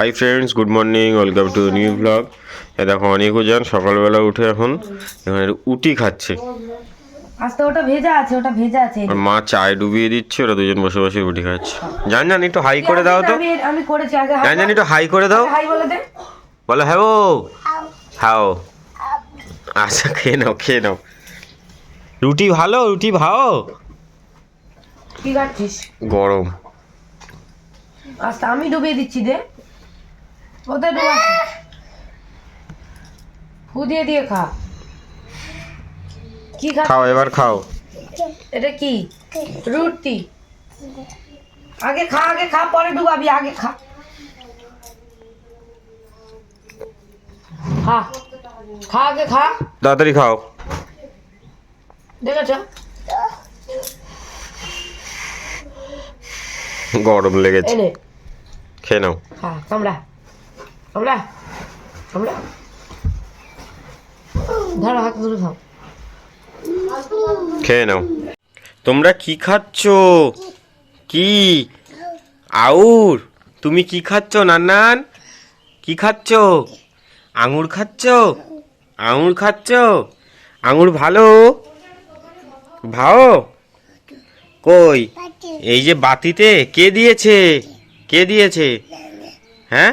Hi friends good morning welcome to new blog এ দেখো অনেকও যান সকালবেলা উঠে এখন এখানে উটি খাচ্ছে। আস্তে ওটা ভেজা আছে ওটা ভেজা আছে। আর মা চায় ডুবিয়ে দিচ্ছে ওরা দুজন বসে বসে উটি খাচ্ছে। জান জান একটু হাই করে দাও তো। আমি আমি করেছি আগে জান জান একটু হাই করে দাও। হাই বলে দে। বলো হ্যাঁ ও হাও। আচ্ছা খেয়ে নাও খেয়ে নাও। রুটি ভালো রুটি ভাও। কি কাটছিস গরম। আস্তে আমি ডুবিয়ে দিচ্ছি দে। ওতে ডুবা ফু দিয়ে দিয়ে খা। কি খা? খাও এবার খাও। এটা কি? রুটি। আগে খা আগে খা পরে ডুবাবি আগে খা। খা। খা আগে খা। তাড়াতাড়ি খাও। দেখেছ? গরম লেগেছে। খেয়ে নাও। খা কামড়া। কামড়া কামড়া ধরো, হাত ধরে খাও খেয়ে নাও। তোমরা কি খাচ্ছ? কি? আউর, তুমি কি খাচ্ছ, নান্নান? কি খাচ্ছ? আঙুর খাচ্ছ? আঙুর খাচ্ছ? আঙুর ভালো? ভাও কই? এই যে বাতিতে কে দিয়েছে? কে দিয়েছে? হ্যাঁ?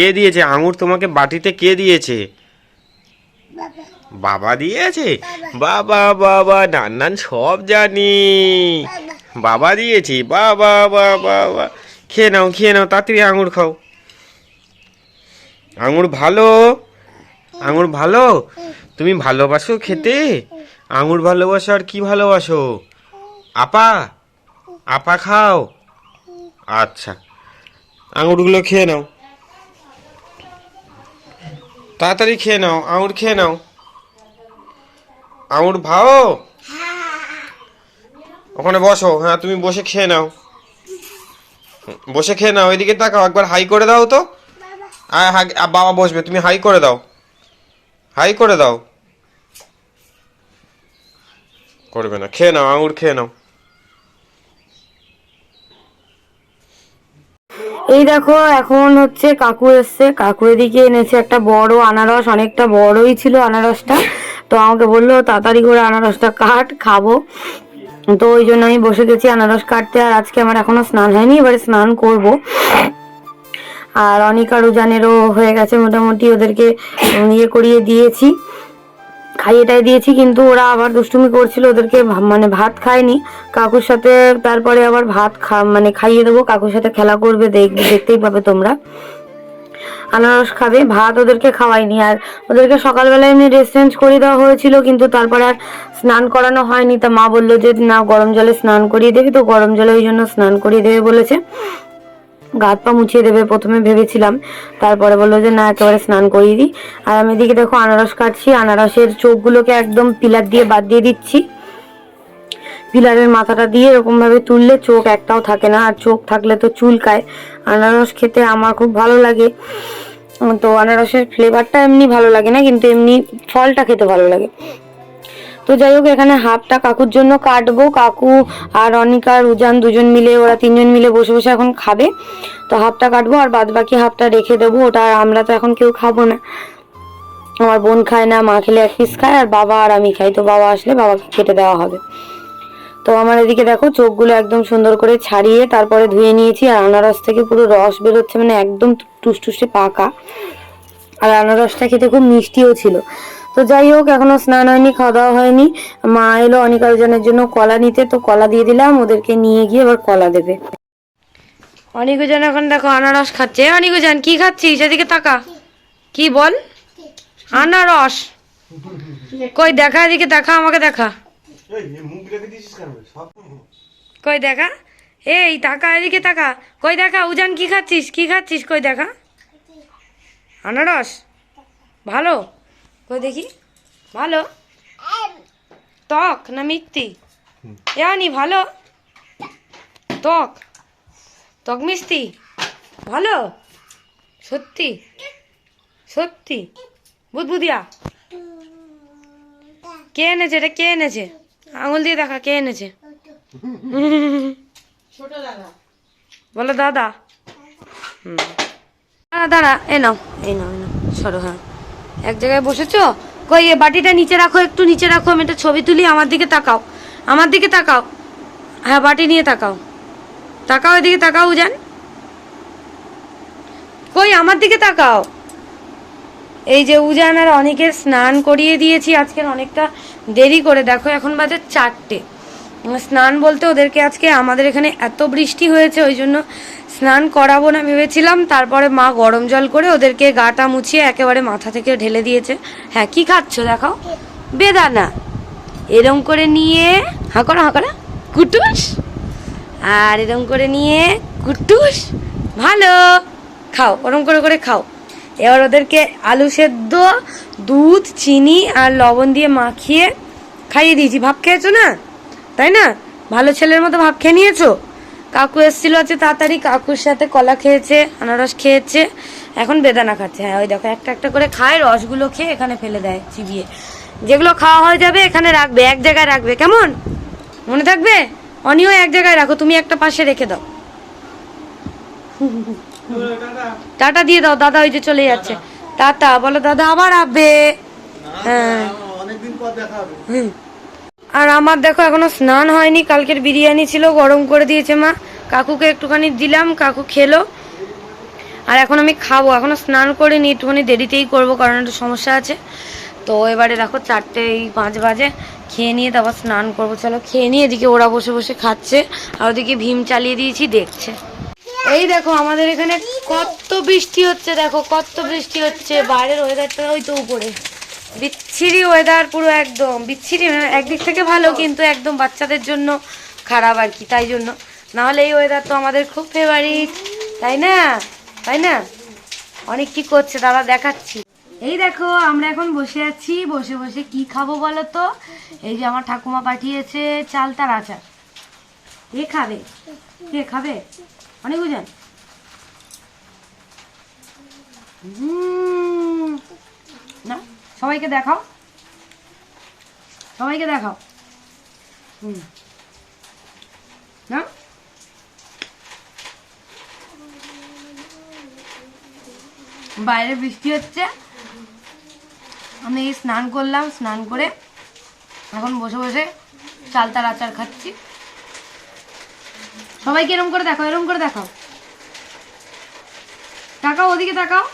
কে দিয়েছে? আঙুর তোমাকে বাটিতে কে দিয়েছে? বাবা দিয়েছে? বাবা বাবা, নান্নান সব জানি। বাবা দিয়েছে? বাবা বাবা বাবা। খেয়ে নাও খেয়ে নাও, তাড়াতাড়ি আঙুর খাও। আঙুর ভালো? আঙুর ভালো? তুমি ভালোবাসো খেতে? আঙুর ভালোবাসো আর কি ভালোবাসো? আপা আপা খাও। আচ্ছা। আঙুরগুলো খেয়ে নাও। তাড়াতাড়ি খেয়ে নাও, আঙুর খেয়ে নাও। আঙুর ভাও? ওখানে বসো হ্যাঁ তুমি বসে খেয়ে নাও। বসে খেয়ে নাও, এদিকে তাকাও, একবার হাই করে দাও তো। বাবা বসবে, তুমি হাই করে দাও। হাই করে দাও। করবে না, খেয়ে নাও, আঙুর খেয়ে নাও। এই দেখো, এখন হচ্ছে কাকু এসছে। কাকু এদিকে এনেছে একটা বড় আনারস, অনেকটা বড়ই ছিল আনারসটা। তো আমাকে বলল, তাড়াতাড়ি করে আনারসটা কাট, খাব। তো ওই জন্য আমি বসে গেছি আনারস কাটতে, আর আজকে আমার এখনও স্নান হয়নি, এবারে স্নান করব। আর অনিকা রুজানেরও হয়ে গেছে মোটামুটি, ওদেরকে ইয়ে করিয়ে দিয়েছি। খাইয়েটাই দিয়েছি, কিন্তু ওরা আবার দুষ্টুমি করছিল, ওদেরকে মানে ভাত খায়নি। কাকুর সাথে তারপরে আবার ভাত খা মানে খাইয়ে দেবো, কাকুর সাথে খেলা করবে দেখবে দেখতেই পাবে তোমরা। আনারস খাবে, ভাত ওদেরকে খাওয়াইনি আর ওদেরকে সকালবেলা এমনি রেস্ট চেঞ্জ করে দেওয়া হয়েছিল, কিন্তু তারপরে আর স্নান করানো হয়নি। তা মা বলল যে, না, গরম জলে স্নান করিয়ে দেবে তো, গরম জলে ওই জন্য স্নান করিয়ে দেবে, বলেছে। গা পা মুছিয়ে দেবে, প্রথমে ভেবেছিলাম। তারপরে বলল যে, না, একেবারে স্নান করিয়ে দিই। আর আমি এদিকে দেখো আনারস কাটছি। আনারসের চোখগুলোকে একদম পিলার দিয়ে বাদ দিয়ে দিচ্ছি। পিলারের মাথাটা দিয়ে এরকম ভাবে তুললে চোখ একটাও থাকে না, আর চোখ থাকলে তো চুলকায়। আনারস খেতে আমার খুব ভালো লাগে। তো আনারসের ফ্লেভারটা এমনি ভালো লাগে না, কিন্তু এমনি ফলটা খেতে ভালো লাগে। তো যাই হোক, এখানে হাফটা কাকুর জন্য কাটবো। কাকু আর অনিকা আর উজান দুজন মিলে, ওরা তিনজন মিলে বসে বসে এখন খাবে। তো হাফটা কাটবো আর বাদ বাকি হাফটা রেখে দেবো। ওটা আর আমরা তো এখন কেউ খাব না। আমার বোন খায় না, মা খেলে এক পিস খায়, আর বাবা আর আমি খাই। তো বাবা আসলে বাবাকে কেটে দেওয়া হবে। তো আমার এদিকে দেখো, চোখগুলো একদম সুন্দর করে ছাড়িয়ে তারপরে ধুয়ে নিয়েছি। আর আনারস থেকে পুরো রস বেরোচ্ছে মানে একদম টুসটুসে পাকা। আর আনারসটা খেতে খুব মিষ্টিও ছিল। তো যাই হোক এখনও স্নান হয়নি খাওয়া দাওয়া হয়নি। মা এলো অনিকারজনের জন্য কলা নিতে তো কলা দিয়ে দিলাম ওদেরকে নিয়ে গিয়ে এবার কলা দেবে। অনিকুজন এখন দেখো আনারস খাচ্ছে। অনিকুজন কি খাচ্ছিস? এদিকে তাকা। কি বল? আনারস? কই দেখা এদিকে দেখা আমাকে দেখা। কই দেখা? এই তাকা এদিকে তাকা। কই দেখা উজান কি খাচ্ছিস? কি খাচ্ছিস? কই দেখা? আনারস? ভালো? কই দেখি? ভালো? টক না মিষ্টি? এনি ভালো? টক টক মিষ্টি? ভালো? সত্যি? সত্যি? বুদবুদিয়া? কে এনেছে এটা কে এনেছে? আঙুল দিয়ে দেখা কে এনেছে? বলো দাদা। হুম। দাঁড়া দাঁড়া এ নাও এই নাও এই নাও সরো হ্যাঁ। এক জায়গায় বসেছো? কই, এ বাটিটা নিচে রাখো, একটু নিচে রাখো, আমি একটা ছবি তুলি, আমার দিকে তাকাও। আমার দিকে তাকাও। হ্যাঁ বাটি নিয়ে তাকাও। তাকাও এদিকে, তাকাও উজান। কই, আমার দিকে তাকাও। এই যে উজান আর অনেকের স্নান করিয়ে দিয়েছি, আজকের অনেকটা দেরি করে। দেখো, এখন বাজে চারটে। স্নান বলতে ওদেরকে আজকে আমাদের এখানে এত বৃষ্টি হয়েছে, ওই জন্য স্নান করাবো না ভেবেছিলাম। তারপরে মা গরম জল করে ওদেরকে গাটা মুছিয়ে একেবারে মাথা থেকে ঢেলে দিয়েছে। হ্যাঁ কি খাচ্ছ দেখাও। বেদানা। এরম করে নিয়ে, হা করো হা করো। কুটুস। আর এরম করে নিয়ে, কুটুস। ভালো। খাও, ওরম করে করে খাও। এবার ওদেরকে আলু সেদ্ধ, দুধ, চিনি আর লবণ দিয়ে মাখিয়ে খাইয়ে দিয়েছি। ভাব খেয়েছো না? তাই না? ভালো ছেলের মতো ভাব খেয়ে নিয়েছো? কাকু এসেছিল আছে তাড়াতাড়ি কাকুর সাথে কলা খেয়েছে আনারস খেয়েছে এখন বেদানা খাচ্ছে। হ্যাঁ ওই দেখো একটা একটা করে খায় রসগুলো খেয়ে এখানে ফেলে দেয় চিবিয়ে। যেগুলো খাওয়া হয়ে যাবে এখানে রাখবে এক জায়গায় রাখবে। কেমন? মনে থাকবে? অনিও এক জায়গায় রাখো তুমি একটা পাশে রেখে দাও। টাটা দিয়ে দাও দাদা ওই যে চলে যাচ্ছে। টাটা। বলো দাদা আবার আসবে হ্যাঁ। অনেকদিন পর দেখা হবে। হুম। আর আমার দেখো এখনও স্নান হয়নি, কালকের বিরিয়ানি ছিল, গরম করে দিয়েছে মা। কাকুকে একটুখানি দিলাম, কাকু খেলো। আর এখন আমি খাব, এখনও স্নান করিনি, একটুখানি দেরিতেই করব, কারণ একটু সমস্যা আছে। তো এবারে দেখো চারটে এই পাঁচ বাজে, খেয়ে নিয়ে তারপর স্নান করব, চলো খেয়ে নিয়ে এদিকে ওরা বসে বসে খাচ্ছে, আর ওদিকে ভীম চালিয়ে দিয়েছি, দেখছে। এই দেখো আমাদের এখানে কত বৃষ্টি হচ্ছে, দেখো কত বৃষ্টি হচ্ছে, বাইরের ওয়েদারটা ওই তো উপরে। বিচ্ছিরি ওয়েদার পুরো একদম। বিচ্ছিরি মানে একদিক থেকে ভালো, কিন্তু একদম বাচ্চাদের জন্য খারাপ আর কি, তাই জন্য। নাহলে এই ওয়েদার তো আমাদের খুব ফেভারিট তাই না? তাই না? অনেক কি করছে দাদা দেখাচ্ছি। এই দেখো, আমরা এখন বসে আছি। বসে বসে কি খাব বলো তো? এই যে আমার ঠাকুমা পাঠিয়েছে চালতার আচার কে খাবে? কে খাবে? অনেক বুঝেন। না? সবাইকে দেখাও। সবাইকে দেখাও। হুম। বাইরে বৃষ্টি হচ্ছে। আমি স্নান করলাম, স্নান করে এখন বসে বসে চালতার আচার খাচ্ছি। সবাইকে এরম করে দেখাও, এরম করে দেখাও। তাকাও, ওদিকে তাকাও।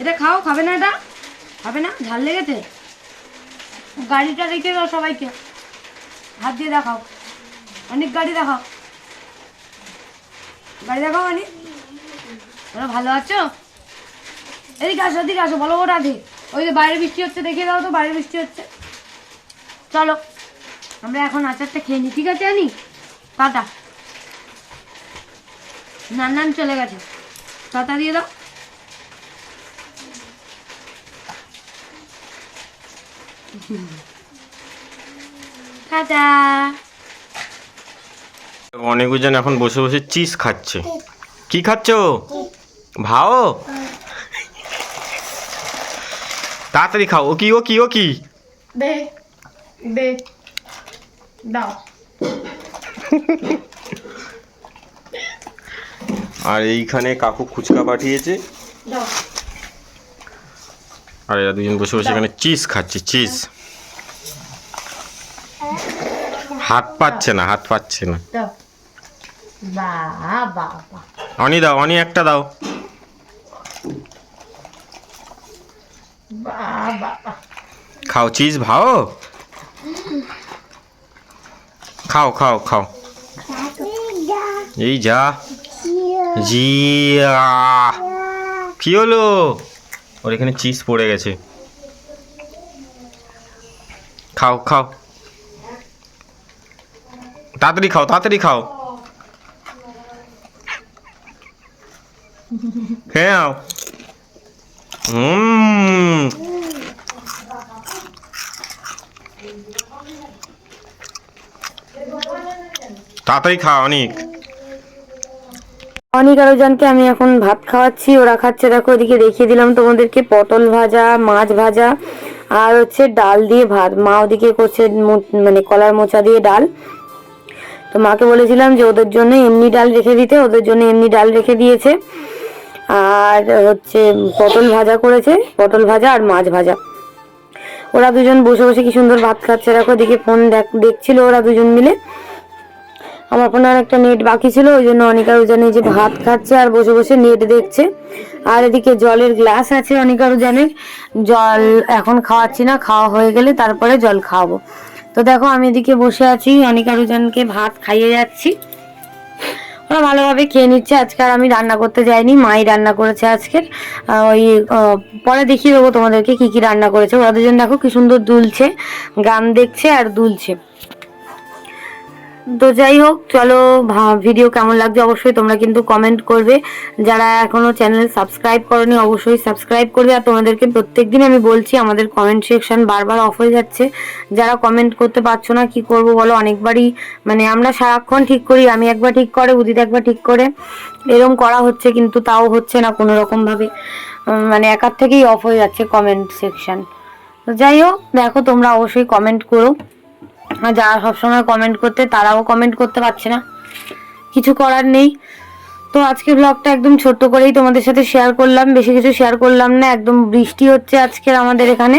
এটা খাও, খাবে না এটা? খাবে না? ঝাল লেগেছে? গাড়িটা রেখে দাও সবাইকে। হাত দিয়ে দেখাও। অনেক, গাড়ি দেখাও। গাড়ি দেখাও, অনেক। ওরা ভালো আছো? এদিকে আসো এদিকে আসো, বলো ও রাধে ওই যে বাইরে বৃষ্টি হচ্ছে, দেখিয়ে দাও তো, বাইরে বৃষ্টি হচ্ছে। চলো, আমরা এখন আচারটা খেয়ে নিই। ঠিক আছে আনি টাটা নান নান চলে গেছে। টাটা দিয়ে দাও। টাটা অনেকজন এখন বসে বসে চিজ খাচ্ছে। কি খাচ্ছ? ভাও? তাড়াতাড়ি খাও। ও কি ও কি ও কি? দে দে দাও। আর এইখানে কাকু ফুচকা পাঠিয়েছে। আর এরা দুজন বসে বসে এখানে চিজ খাচ্ছে চিজ। হাত পাচ্ছে না হাত পাচ্ছে না। অনি দাও অনি একটা দাও। খাও চিজ ভাও? খাও খাও খাও। এই যা। জিয়া। কি হলো? ওর এখানে চিজ পড়ে গেছে। খাও খাও। তাড়াতাড়ি খাও তাড়াতাড়ি খাও। হ্যাঁ হুম তাড়াতাড়ি খাও অনেক। অনেক আরও জনকে আমি এখন ভাত খাওয়াচ্ছি, ওরা খাচ্ছে, দেখো ওদিকে দেখিয়ে দিলাম তোমাদেরকে, পটল ভাজা, মাছ ভাজা, আর হচ্ছে ডাল দিয়ে ভাত। মা ওদিকে করছে মানে কলার মোচা দিয়ে ডাল। তো মাকে বলেছিলাম যে ওদের জন্য এমনি ডাল রেখে দিতে, ওদের জন্য এমনি ডাল রেখে দিয়েছে। আর হচ্ছে পটল ভাজা করেছে, পটল ভাজা আর মাছ ভাজা। ওরা দুজন বসে বসে কি সুন্দর ভাত খাচ্ছে, দেখো দিকে ফোন দেখ, দেখছিল ওরা দুজন মিলে। আমার আর একটা নেট বাকি ছিল, ওই জন্য অনিকা উজানে যে ভাত খাচ্ছে আর বসে বসে নেট দেখছে। আর এদিকে জলের গ্লাস আছে অনিকা উজানের জল এখন খাওয়াচ্ছি না, খাওয়া হয়ে গেলে তারপরে জল খাওয়াবো। তো দেখো আমি এদিকে বসে আছি, অনিকা উজানকে ভাত খাইয়ে যাচ্ছি। ওরা ভালোভাবে খেয়ে নিচ্ছে, আজকে আর আমি রান্না করতে যাইনি, মাই রান্না করেছে আজকের। ওই পরে দেখিয়ে দেবো তোমাদেরকে কি কি রান্না করেছে। ওরা দুজন দেখো কি সুন্দর দুলছে, গান দেখছে আর দুলছে। তো যাই হোক, চলো ভিডিও কেমন লাগছে অবশ্যই তোমরা কিন্তু কমেন্ট করবে। যারা এখনও চ্যানেল সাবস্ক্রাইব করনি, অবশ্যই সাবস্ক্রাইব করবে। আর তোমাদেরকে প্রত্যেক প্রত্যেকদিন আমি বলছি, আমাদের কমেন্ট সেকশন বারবার অফ হয়ে যাচ্ছে। যারা কমেন্ট করতে পারছ না, কি করব বলো? অনেকবারই মানে আমরা সারাক্ষণ ঠিক করি, আমি একবার ঠিক করে, উদিত একবার ঠিক করে। এরকম করা হচ্ছে, কিন্তু তাও হচ্ছে না কোনো রকম ভাবে। মানে একার থেকেই অফ হয়ে যাচ্ছে কমেন্ট সেকশন যাই হোক, দেখো তোমরা অবশ্যই কমেন্ট করো। যারা সবসময় কমেন্ট করতে, তারাও কমেন্ট করতে পারছে না। কিছু করার নেই। তো আজকে ব্লগটা একদম ছোট্ট করেই তোমাদের সাথে শেয়ার করলাম। বেশি কিছু শেয়ার করলাম না, একদম বৃষ্টি হচ্ছে আজকের আমাদের এখানে।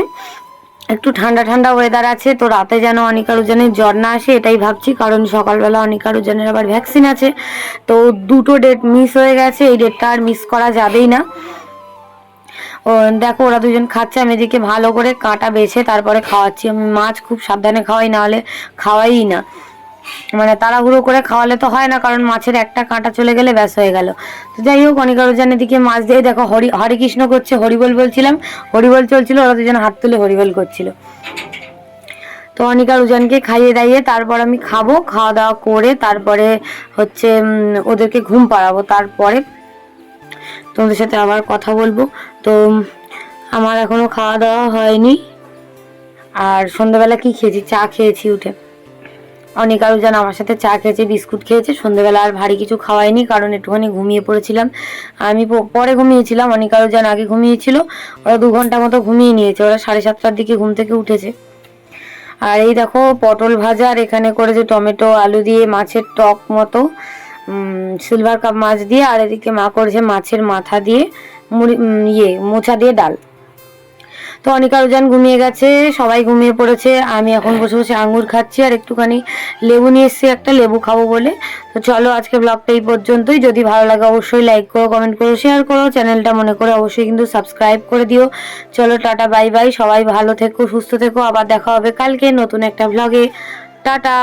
একটু ঠান্ডা ঠান্ডা ওয়েদার আছে, তো রাতে যেন অনিকার ওজনের জ্বর না আসে, এটাই ভাবছি। কারণ সকালবেলা অনিকার ওজনের আবার ভ্যাকসিন আছে। তো দুটো ডেট মিস হয়ে গেছে, এই ডেটটা আর মিস করা যাবেই না। দেখো, ওরা দুজন খাচ্ছে, আমি এদিকে ভালো করে কাঁটা বেছে তারপরে খাওয়াচ্ছি। আমি মাছ খুব সাবধানে খাওয়াই না হলে খাওয়াই না। মানে তাড়াহুড়ো করে খাওয়ালে তো হয় না, কারণ মাছের একটা কাঁটা চলে গেলে ব্যাস হয়ে গেল। তো যাই হোক অনেক জানের দিকে মাছ দিয়ে, দেখো, হরি হরে কৃষ্ণ করছে, হরিবল বলছিলাম, হরিবল চলছিল, ওরা দুজন হাত তুলে হরিবল করছিল। তো অনিকা রুজানকে খাইয়ে দাইয়ে তারপর আমি খাব খাওয়া দাওয়া করে তারপরে হচ্ছে ওদেরকে ঘুম পাড়াবো, তারপরে তোমাদের সাথে আবার কথা বলব। তো, আমার এখনও খাওয়া দাওয়া হয়নি। আর সন্ধ্যাবেলা কি খেয়েছি? চা খেয়েছি উঠে। অনেক আরও যেন আমার সাথে চা খেয়েছে, বিস্কুট খেয়েছে। সন্ধ্যাবেলা আর ভারী কিছু খাওয়াইনি, কারণ একটুখানি ঘুমিয়ে পড়েছিলাম। আমি পরে ঘুমিয়েছিলাম, অনেক আরও যেন আগে ঘুমিয়েছিল। ওরা দু ঘণ্টা মতো ঘুমিয়ে নিয়েছে। ওরা সাড়ে সাতটার দিকে ঘুম থেকে উঠেছে। আর এই দেখো, পটল ভাজা আর এখানে করেছে টমেটো, আলু দিয়ে মাছের টক মতো। সিলভার কাপ মাছ দিয়ে আর এদিকে মা করেছে মাছের মাথা দিয়ে মুড়ি ইয়ে মোছা দিয়ে ডাল। তো অনিকা রোজান ঘুমিয়ে গেছে, সবাই ঘুমিয়ে পড়েছে, আমি এখন বসে বসে আঙুর খাচ্ছি আর একটুখানি লেবু নিয়ে এসেছি, একটা লেবু খাব বলে। তো চলো আজকে ব্লগটা এই পর্যন্তই, যদি ভালো লাগে অবশ্যই লাইক করো কমেন্ট করো শেয়ার করো চ্যানেলটা মনে করে অবশ্যই কিন্তু সাবস্ক্রাইব করে দিও। চলো টাটা বাই বাই সবাই ভালো থেকো, সুস্থ থেকো, আবার দেখা হবে কালকে নতুন একটা ব্লগে টাটা!